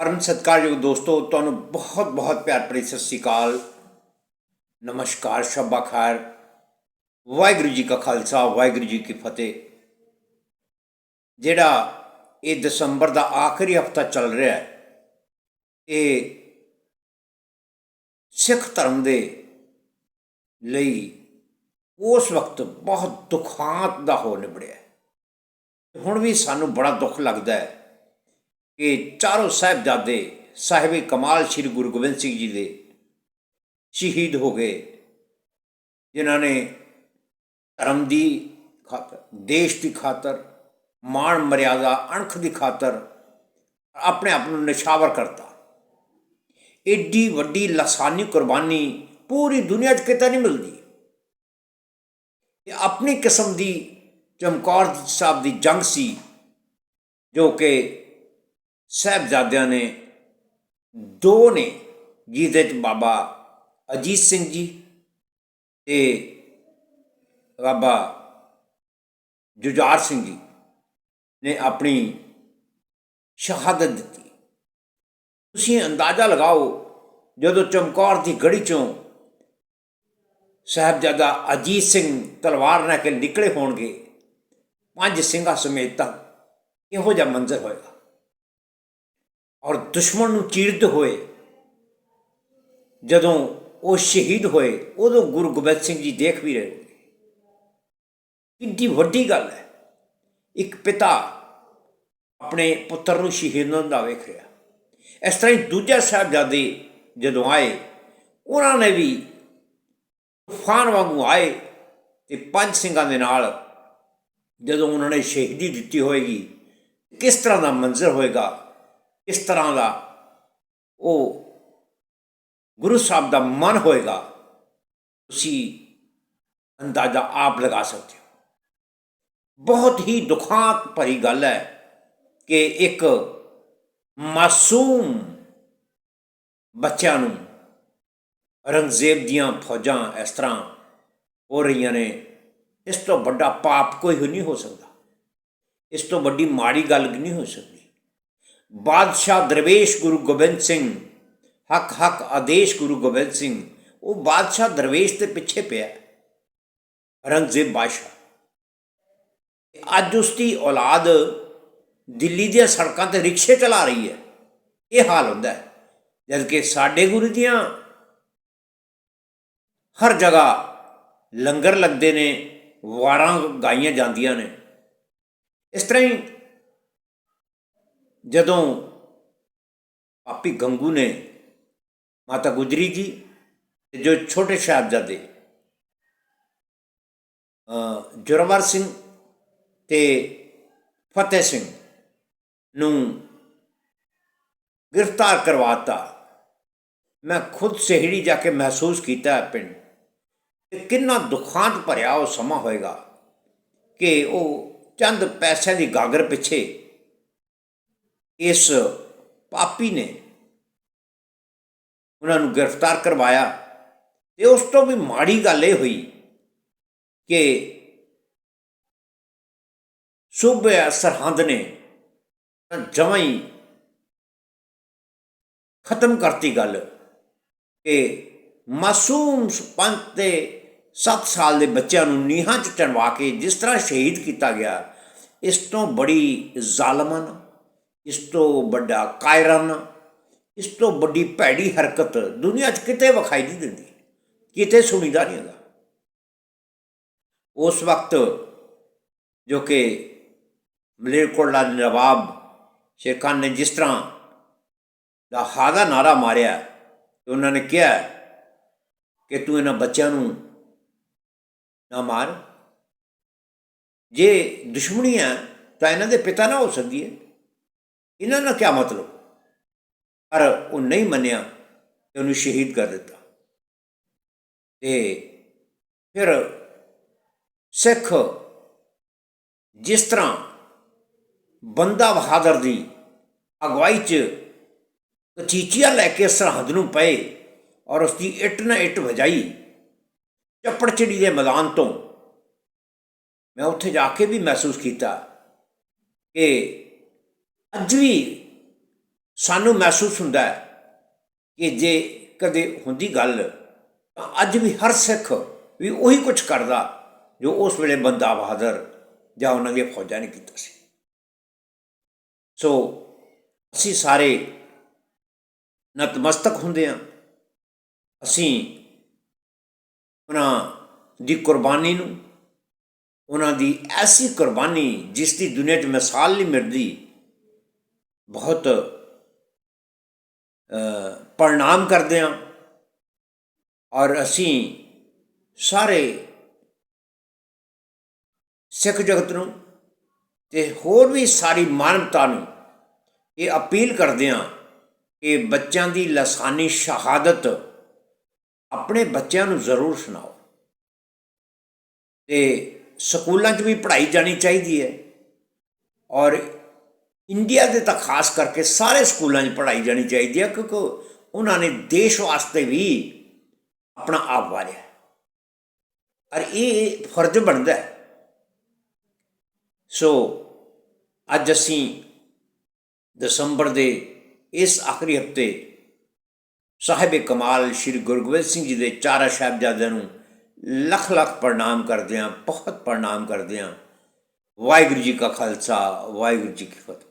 ਪਰਮ ਸਤਿਕਾਰਯੋਗ ਦੋਸਤੋ, ਤੁਹਾਨੂੰ ਬਹੁਤ ਬਹੁਤ ਪਿਆਰ ਭਰੀ ਸਤਿ ਸ੍ਰੀ ਅਕਾਲ। ਨਮਸਕਾਰ, ਸ਼ਬਾ ਖੈਰ ਵਾਹਿਗੁਰੂ ਜੀ ਕਾ ਖਾਲਸਾ, ਵਾਹਿਗੁਰੂ ਜੀ ਕੀ ਫਤਿਹ। ਜਿਹੜਾ ਇਹ ਦਸੰਬਰ ਦਾ ਆਖਰੀ ਹਫਤਾ ਚੱਲ ਰਿਹਾ ਹੈ, ਇਹ ਸਿੱਖ ਧਰਮ ਦੇ ਲਈ ਉਸ ਵਕਤ ਬਹੁਤ ਦੁਖਾਂਤ ਦਾ ਹੋ ਨਿਬੜਿਆ ਹੁਣ ਵੀ ਸਾਨੂੰ ਬੜਾ ਦੁੱਖ ਲੱਗਦਾ ਹੈ ਕਿ ਚਾਰੋਂ ਸਾਹਿਬਜ਼ਾਦੇ ਸਾਹਿਬੇ ਕਮਾਲ ਸ੍ਰੀ ਗੁਰੂ ਗੋਬਿੰਦ ਸਿੰਘ ਜੀ ਦੇ ਸ਼ਹੀਦ ਹੋ ਗਏ, ਜਿਨ੍ਹਾਂ ਨੇ ਧਰਮ ਦੀ ਖਾਤਰ, ਦੇਸ਼ ਦੀ ਖਾਤਰ, ਮਾਣ ਮਰਿਆਦਾ, ਅਣਖ ਦੀ ਖਾਤਰ ਆਪਣੇ ਆਪ ਨੂੰ ਨਿਸ਼ਾਵਰ ਕਰਤਾ। ਏਡੀ ਵੱਡੀ ਲਸਾਨੀ ਕੁਰਬਾਨੀ ਪੂਰੀ ਦੁਨੀਆ 'ਚ ਕਿਤੇ ਨਹੀਂ ਮਿਲਦੀ। ਇਹ ਆਪਣੀ ਕਿਸਮ ਦੀ ਚਮਕੌਰ ਸਾਹਿਬ ਦੀ ਜੰਗ ਸੀ, ਜੋ ਕਿ ਸਾਹਿਬਜ਼ਾਦਿਆਂ ਨੇ ਦੋ ਨੇ ਜਿਹਦੇ ਚ ਬਾਬਾ ਅਜੀਤ ਸਿੰਘ ਜੀ ਤੇ ਬਾਬਾ ਜੁਝਾਰ ਸਿੰਘ ਜੀ ਨੇ ਆਪਣੀ ਸ਼ਹਾਦਤ ਦਿੱਤੀ। ਤੁਸੀਂ ਅੰਦਾਜ਼ਾ ਲਗਾਓ, ਜਦੋਂ ਚਮਕੌਰ ਦੀ ਗੜੀ ਚੋਂ ਸਾਹਿਬਜ਼ਾਦਾ ਅਜੀਤ ਸਿੰਘ ਤਲਵਾਰ ਨਾਲ ਕੇ ਨਿਕਲੇ ਹੋਣਗੇ, ਪੰਜ ਸਿੰਘਾਂ ਸਮੇਤ ਤਾਂ ਇਹੋ ਜਿਹਾ ਮੰਜ਼ਰ ਹੋਏਗਾ। ਔਰ ਦੁਸ਼ਮਣ ਨੂੰ ਚੀਰਦੇ ਹੋਏ, ਜਦੋਂ ਉਹ ਸ਼ਹੀਦ ਹੋਏ, ਉਦੋਂ ਗੁਰੂ ਗੋਬਿੰਦ ਸਿੰਘ ਜੀ ਦੇਖ ਵੀ ਰਹੇ ਕਿੰਨੀ ਵੱਡੀ ਗੱਲ ਹੈ। ਇੱਕ ਪਿਤਾ ਆਪਣੇ ਪੁੱਤਰ ਨੂੰ ਸ਼ਹੀਦ ਹੁੰਦਾ ਵੇਖ ਰਿਹਾ। ਇਸ ਤਰ੍ਹਾਂ ਹੀ ਦੂਜਾ ਸਾਹਿਬਜ਼ਾਦੇ ਜਦੋਂ ਆਏ, ਉਹਨਾਂ ਨੇ ਵੀ ਤੂਫਾਨ ਵਾਂਗੂ ਆਏ ਤੇ ਪੰਜ ਸਿੰਘਾਂ ਦੇ ਨਾਲ ਜਦੋਂ ਉਹਨਾਂ ਨੇ ਸ਼ਹੀਦੀ ਦਿੱਤੀ ਹੋਏਗੀ, ਕਿਸ ਤਰ੍ਹਾਂ ਦਾ ਮੰਜ਼ਰ ਹੋਏਗਾ ਇਸ ਤਰ੍ਹਾਂ ਦਾ ਉਹ ਗੁਰੂ ਸਾਹਿਬ ਦਾ ਮਨ ਹੋਏਗਾ, ਤੁਸੀਂ ਅੰਦਾਜ਼ਾ ਆਪ ਲਗਾ ਸਕਦੇ ਹੋ। ਬਹੁਤ ਹੀ ਦੁਖਾਂਤ ਭਰੀ ਗੱਲ ਹੈ ਕਿ ਇੱਕ ਮਾਸੂਮ ਬੱਚਿਆਂ ਨੂੰ ਰੰਗਜ਼ੇਬ ਦੀਆਂ ਫੌਜਾਂ ਇਸ ਤਰ੍ਹਾਂ ਹੋ ਰਹੀਆਂ ਨੇ, ਇਸ ਤੋਂ ਵੱਡਾ ਪਾਪ ਕੋਈ ਨਹੀਂ ਹੋ ਸਕਦਾ। ਇਸ ਤੋਂ ਵੱਡੀ ਮਾੜੀ ਗੱਲ ਨਹੀਂ ਹੋ ਸਕਦੀ। ਬਾਦਸ਼ਾਹ ਦਰਵੇਸ਼ ਗੁਰੂ ਗੋਬਿੰਦ ਸਿੰਘ, ਹੱਕ ਹੱਕ ਆਦੇਸ਼ ਗੁਰੂ ਗੋਬਿੰਦ ਸਿੰਘ, ਉਹ ਬਾਦਸ਼ਾਹ ਦਰਵੇਸ਼ ਦੇ ਪਿੱਛੇ ਪਿਆ ਔਰੰਗਜ਼ੇਬ ਬਾਦਸ਼ਾਹ। ਅੱਜ ਉਸ ਦੀ ਔਲਾਦ ਦਿੱਲੀ ਦੀਆਂ ਸੜਕਾਂ ਤੇ ਰਿਕਸ਼ੇ ਚਲਾ ਰਹੀ ਹੈ। ਇਹ ਹਾਲ ਹੁੰਦਾ ਹੈ, ਜਦ ਕਿ ਸਾਡੇ ਗੁਰੂ ਦੀਆਂ ਹਰ ਜਗ੍ਹਾ ਲੰਗਰ ਲੱਗਦੇ ਨੇ, ਵਾਰਾਂ ਗਾਈਆਂ ਜਾਂਦੀਆਂ ਨੇ। ਇਸ ਤਰ੍ਹਾਂ ਹੀ ਜਦੋਂ ਪਾਪੀ ਗੰਗੂ ਨੇ ਮਾਤਾ ਗੁਜਰੀ ਜੀ ਤੇ ਜੋ ਛੋਟੇ ਸਾਹਿਬਜ਼ਾਦੇ ਅ ਸਿੰਘ ਤੇ ਫਤਿਹ ਸਿੰਘ ਨੂੰ ਗ੍ਰਿਫਤਾਰ ਕਰਵਾਤਾ, ਮੈਂ ਖੁਦ ਸਹਿੜੀ ਜਾ ਕੇ ਮਹਿਸੂਸ ਕੀਤਾ ਪਿੰਡ ਕਿ ਕਿੰਨਾ ਦੁਖਾਂਤ ਭਰਿਆ ਉਹ ਸਮਾਂ ਹੋਏਗਾ ਕਿ ਉਹ ਚੰਦ ਪੈਸਿਆਂ ਦੀ ਗਾਗਰ ਪਿੱਛੇ ਇਸ ਪਾਪੀ ਨੇ ਉਹਨਾਂ ਨੂੰ ਗ੍ਰਿਫਤਾਰ ਕਰਵਾਇਆ ਤੇ ਉਸ ਤੋਂ ਵੀ ਮਾੜੀ ਗੱਲ ਇਹ ਹੋਈ ਕਿ ਸੂਬੇ ਸਰਹੰਦ ਨੇ ਜਮਾਂ ਖਤਮ ਕਰਤੀ ਗੱਲ ਕਿ ਮਾਸੂਮ ਪੰਜ ਤੇ 7 ਸਾਲ ਦੇ ਬੱਚਿਆਂ ਨੂੰ ਨੀਹਾਂ 'ਚ ਚਣਵਾ ਕੇ ਜਿਸ ਤਰ੍ਹਾਂ ਸ਼ਹੀਦ ਕੀਤਾ ਗਿਆ, ਇਸ ਤੋਂ ਬੜੀ ਜ਼ਾਲਮਨ ਇਸ ਤੋਂ ਵੱਡਾ ਕਾਇਰਨ, ਇਸ ਤੋਂ ਵੱਡੀ ਭੈੜੀ ਹਰਕਤ ਦੁਨੀਆ 'ਚ ਕਿਤੇ ਵਿਖਾਈ ਨਹੀਂ ਦਿੰਦੀ, ਕਿਤੇ ਸੁਣੀਦਾ ਨਹੀਂ ਹੁੰਦਾ। ਉਸ ਵਕਤ ਜੋ ਕਿ ਮਲੇਰਕੋਟਲਾ ਦੇ ਨਵਾਬ ਸ਼ੇਰਖਾਨ ਨੇ ਜਿਸ ਤਰ੍ਹਾਂ ਦਾ ਹਾਦਾ ਨਾਰਾ ਮਾਰਿਆ, ਤੇ ਉਹਨਾਂ ਨੇ ਕਿਹਾ ਕਿ ਤੂੰ ਇਹਨਾਂ ਬੱਚਿਆਂ ਨੂੰ ਨਾ ਮਾਰ। ਜੇ ਦੁਸ਼ਮਣੀ ਹੈ, ਤਾਂ ਇਹਨਾਂ ਦੇ ਪਿਤਾ ਨਾ ਹੋ ਸਕਦੀ ਹੈ। ਇਹਨਾਂ ਦਾ ਕੀ ਮਤਲਬ ਪਰ ਉਹ ਨਹੀਂ ਮੰਨਿਆ ਤੇ ਉਹਨੂੰ ਸ਼ਹੀਦ ਕਰ ਦਿੱਤਾ ਤੇ ਫਿਰ ਸਿੱਖ ਜਿਸ ਤਰ੍ਹਾਂ ਬੰਦਾ ਬਹਾਦਰ ਦੀ ਅਗਵਾਈ 'ਚ ਕਚੀਚੀਆਂ ਲੈ ਕੇ ਸਰਹੰਦ ਨੂੰ ਪਏ ਔਰ ਉਸ ਦੀ ਇੱਟ ਨਾ ਇੱਟ ਵਜਾਈ ਚੱਪੜਚਿੜੀ ਦੇ ਮੈਦਾਨ ਤੋਂ ਮੈਂ ਉੱਥੇ ਜਾ ਕੇ ਵੀ ਮਹਿਸੂਸ ਕੀਤਾ ਕਿ ਅੱਜ ਵੀ ਸਾਨੂੰ ਮਹਿਸੂਸ ਹੁੰਦਾ ਹੈ ਕਿ ਜੇ ਕਦੇ ਹੁੰਦੀ ਗੱਲ, ਤਾਂ ਅੱਜ ਵੀ ਹਰ ਸਿੱਖ ਵੀ ਉਹੀ ਕੁਝ ਕਰਦਾ ਜੋ ਉਸ ਵੇਲੇ ਬੰਦਾ ਬਹਾਦਰ ਜਾਂ ਉਹਨਾਂ ਦੀਆਂ ਫੌਜਾਂ ਨੇ ਕੀਤਾ ਸੀ। ਸੋ ਅਸੀਂ ਸਾਰੇ ਨਤਮਸਤਕ ਹੁੰਦੇ ਹਾਂ। ਅਸੀਂ ਉਹਨਾਂ ਦੀ ਕੁਰਬਾਨੀ ਨੂੰ, ਉਹਨਾਂ ਦੀ ਐਸੀ ਕੁਰਬਾਨੀ ਜਿਸ ਦੀ ਦੁਨੀਆ 'ਚ ਮਿਸਾਲ ਨਹੀਂ ਮਿਲਦੀ ਬਹੁਤ ਪ੍ਰਣਾਮ ਕਰਦੇ ਹਾਂ। ਔਰ ਅਸੀਂ ਸਾਰੇ ਸਿੱਖ ਜਗਤ ਨੂੰ ਤੇ ਹੋਰ ਵੀ ਸਾਰੀ ਮਾਨਵਤਾ ਨੂੰ ਇਹ ਅਪੀਲ ਕਰਦੇ ਹਾਂ ਕਿ ਬੱਚਿਆਂ ਦੀ ਲਸਾਨੀ ਸ਼ਹਾਦਤ ਆਪਣੇ ਬੱਚਿਆਂ ਨੂੰ ਜ਼ਰੂਰ ਸੁਣਾਓ। ਤੇ ਸਕੂਲਾਂ 'ਚ ਵੀ ਪੜ੍ਹਾਈ ਜਾਣੀ ਚਾਹੀਦੀ ਹੈ। ਔਰ ਇੰਡੀਆ ਦੇ ਤਾਂ ਖਾਸ ਕਰਕੇ ਸਾਰੇ ਸਕੂਲਾਂ 'ਚ ਪੜ੍ਹਾਈ ਜਾਣੀ ਚਾਹੀਦੀ ਹੈ ਕਿਉਂਕਿ ਉਹਨਾਂ ਨੇ ਦੇਸ਼ ਵਾਸਤੇ ਵੀ ਆਪਣਾ ਆਪ ਵਾਰਿਆ। ਔਰ ਇਹ ਫਰਜ਼ ਬਣਦਾ ਹੈ। ਸੋ, ਅੱਜ ਅਸੀਂ ਦਸੰਬਰ ਦੇ ਇਸ ਆਖਰੀ ਹਫ਼ਤੇ ਸਾਹਿਬ ਕਮਾਲ ਸ੍ਰੀ ਗੁਰੂ ਗੋਬਿੰਦ ਸਿੰਘ ਜੀ ਦੇ ਚਾਰਾ ਸਾਹਿਬਜ਼ਾਦਿਆਂ ਨੂੰ ਲੱਖ ਲੱਖ ਪ੍ਰਣਾਮ ਕਰਦੇ ਹਾਂ, ਬਹੁਤ ਪ੍ਰਣਾਮ ਕਰਦੇ ਹਾਂ। ਵਾਹਿਗੁਰੂ ਜੀ ਕਾ ਖਾਲਸਾ, ਵਾਹਿਗੁਰੂ ਜੀ ਕੀ ਫਤਿਹ।